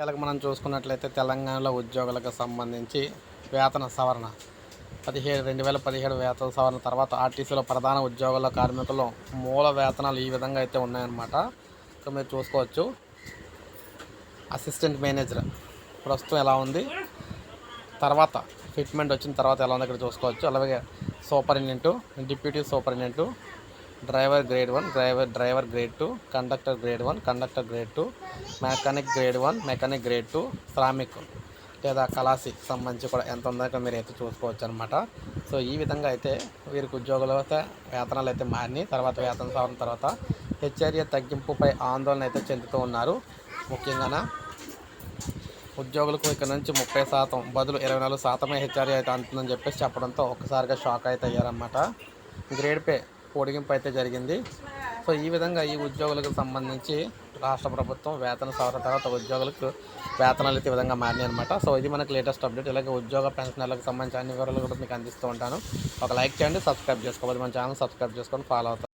ఇలాగ మనం చూసుకున్నట్లయితే తెలంగాణలో ఉద్యోగులకు సంబంధించి వేతన సవరణ. పదిహేడు రెండు వేల పదిహేడు వేతన సవరణ తర్వాత ఆర్టీసీలో ప్రధాన ఉద్యోగుల కార్మికులు మూల వేతనాలు ఈ విధంగా అయితే ఉన్నాయన్నమాట. ఇక్కడ మీరు చూసుకోవచ్చు. అసిస్టెంట్ మేనేజర్ ప్రస్తుతం ఎలా ఉంది? తర్వాత ఫిట్మెంట్ వచ్చిన తర్వాత ఎలా ఉంది? ఇక్కడ చూసుకోవచ్చు. అలాగే superintendent deputy superintendent driver grade one driver driver grade two conductor grade one conductor grade two mechanic grade one mechanic grade two Shramik. లేదా కళాసి సంబంధించి కూడా ఎంత ఉందో మీరు అయితే చూసుకోవచ్చు అనమాట సో ఈ విధంగా అయితే వీరికి ఉద్యోగులు అయితే వేతనాలు అయితే మారినాయి. తర్వాత వేతన సవరణ తర్వాత హెచ్ఆర్ఏ తగ్గింపుపై ఆందోళన అయితే చెందుతూ ఉన్నారు. ముఖ్యంగా ఉద్యోగులకు ఇక్కడ నుంచి ముప్పై శాతం బదులు ఇరవై నాలుగు శాతమే హెచ్ఆర్ఏ అయితే అంటుందని చెప్పేసి చెప్పడంతో ఒక్కసారిగా షాక్ అయితే అయ్యారన్నమాట. గ్రేడ్ పే పొడిగింపు అయితే జరిగింది. సో ఈ విధంగా ఈ ఉద్యోగులకు సంబంధించి రాష్ట్ర ప్రభుత్వం వేతన సవరణ తర్వాత ఉద్యోగులకు వేతనాలు అయితే విధంగా మారినాయి అనమాట సో ఇది మనకు లేటెస్ట్ అప్డేట్. ఇలాగే ఉద్యోగ పెన్షనర్లకు సంబంధించి అన్ని వివరాలు కూడా మీకు అందిస్తూ ఉంటాను. ఒక లైక్ చేయండి సబ్స్క్రైబ్ చేసుకోవాలి. మన ఛానల్ సబ్స్క్రైబ్ చేసుకొని ఫాలో అవుతాను